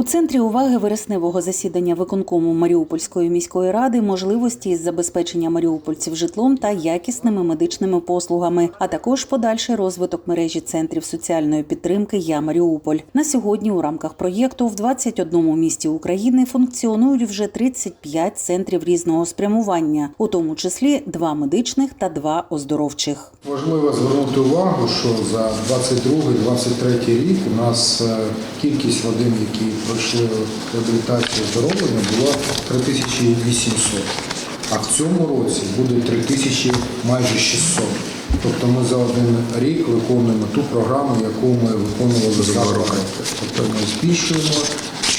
У центрі уваги вересневого засідання виконкому Маріупольської міської ради можливості із забезпечення маріупольців житлом та якісними медичними послугами, а також подальший розвиток мережі центрів соціальної підтримки Я Маріуполь. На сьогодні у рамках проєкту в 21 місті України функціонують вже 35 центрів різного спрямування, у тому числі два медичних та два оздоровчих. Важливо звернути увагу, що за 22-23 рік у нас е, кількість родин, які пройшли реабілітацію оздоровлення, була 3800. А в цьому році буде 3000 майже 600. Тобто ми за один рік виконуємо ту програму, яку ми виконували за два роки. Тобто ми збільшуємо.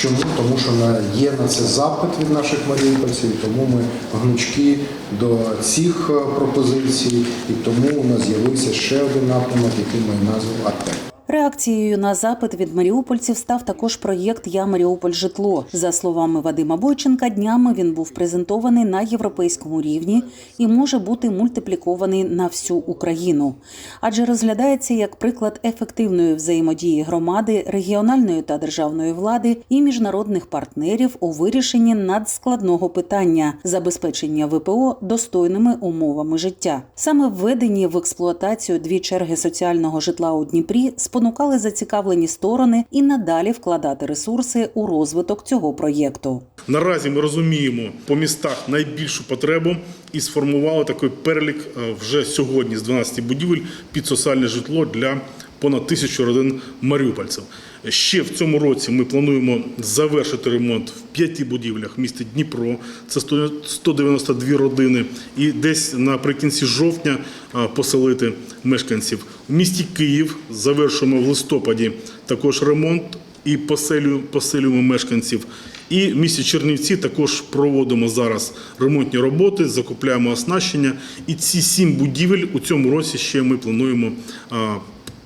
Чому? Тому що є на це запит від наших маріупольців, тому ми гнучки до цих е, пропозицій, і тому у нас з'явився ще один напрямок, який має назву АТЕ. Реакцією на запит від маріупольців став також проєкт Я Маріуполь житло. За словами Вадима Бойченка, днями він був презентований на європейському рівні і може бути мультиплікований на всю Україну, адже розглядається як приклад ефективної взаємодії громади, регіональної та державної влади і міжнародних партнерів у вирішенні надскладного питання забезпечення ВПО достойними умовами життя. Саме введені в експлуатацію дві черги соціального житла у Дніпрі спонукали зацікавлені сторони і надалі вкладати ресурси у розвиток цього проєкту. Наразі ми розуміємо по містах найбільшу потребу і сформували такий перелік е, вже сьогодні з 12 будівель під соціальне житло для понад тисячу родин маріупольців. Ще в цьому році ми плануємо завершити ремонт в п'яти будівлях в місті Дніпро. Це 100 192 родини, і десь наприкінці жовтня поселити мешканців. В місті Київ завершуємо в листопаді також ремонт і поселю- поселюємо мешканців. І в місті Чернівці також проводимо зараз ремонтні роботи, закупляємо оснащення. І ці сім будівель у цьому році ще ми плануємо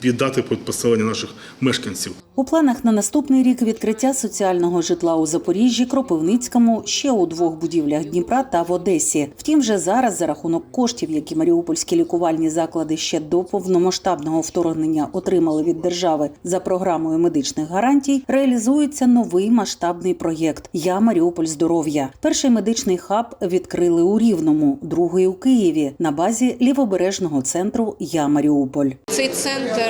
віддати під поселення наших мешканців. У планах на наступний рік відкриття соціального житла у Запоріжжі, Кропивницькому, ще у двох будівлях Дніпра та в Одесі. Втім, вже зараз за рахунок коштів, які маріупольські лікувальні заклади ще до повномасштабного вторгнення отримали від держави за програмою медичних гарантій, реалізується новий масштабний проєкт Я Маріуполь здоров'я. Перший медичний хаб відкрили у Рівному, другий у Києві на базі лівобережного центру Я Маріуполь. Цей центр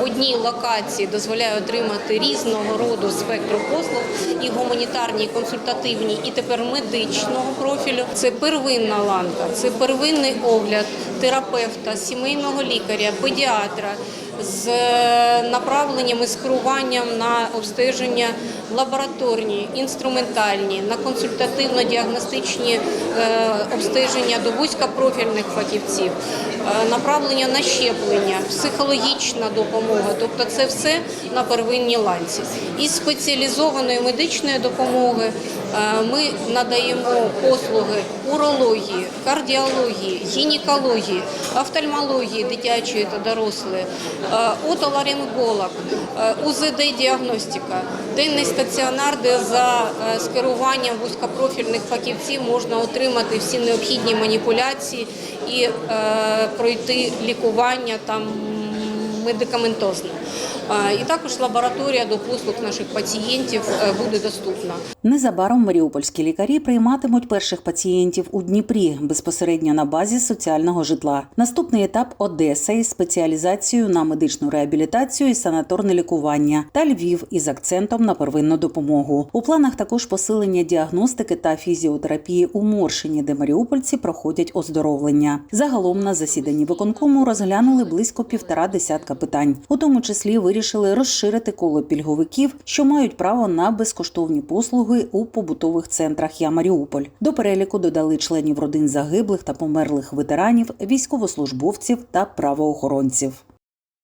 в одній локації дозволяє отримати різного роду спектру послуг, і гуманітарні, і консультативні, і тепер медичного профілю. Це первинна ланка, це первинний огляд терапевта, сімейного лікаря, педіатра з е, направленням і скеруванням на обстеження лабораторні, інструментальні, на консультативно-діагностичні е, обстеження до вузькопрофільних фахівців, е, направлення на щеплення, психологічна допомога. Тобто це все на первинній ланці. Із спеціалізованої медичної допомоги ми надаємо послуги урології, кардіології, гінекології, офтальмології дитячої та дорослої, отоларинголог, е, УЗД-діагностика, денний стаціонар, де за е, скеруванням вузькопрофільних фахівців можна отримати всі необхідні маніпуляції і е, пройти лікування там медикаментозне. І також лабораторія до послуг наших пацієнтів е, буде доступна. Незабаром маріупольські лікарі прийматимуть перших пацієнтів у Дніпрі безпосередньо на базі соціального житла. Наступний етап Одеса із спеціалізацією на медичну реабілітацію і санаторне лікування та Львів із акцентом на первинну допомогу. У планах також посилення діагностики та фізіотерапії у Моршині, де маріупольці проходять оздоровлення. Загалом на засіданні виконкому розглянули близько півтора десятка питань, у тому числі вирішили розширити коло пільговиків, що мають право на безкоштовні послуги у побутових центрах Я Маріуполь. До переліку додали членів родин загиблих та померлих ветеранів, військовослужбовців та правоохоронців.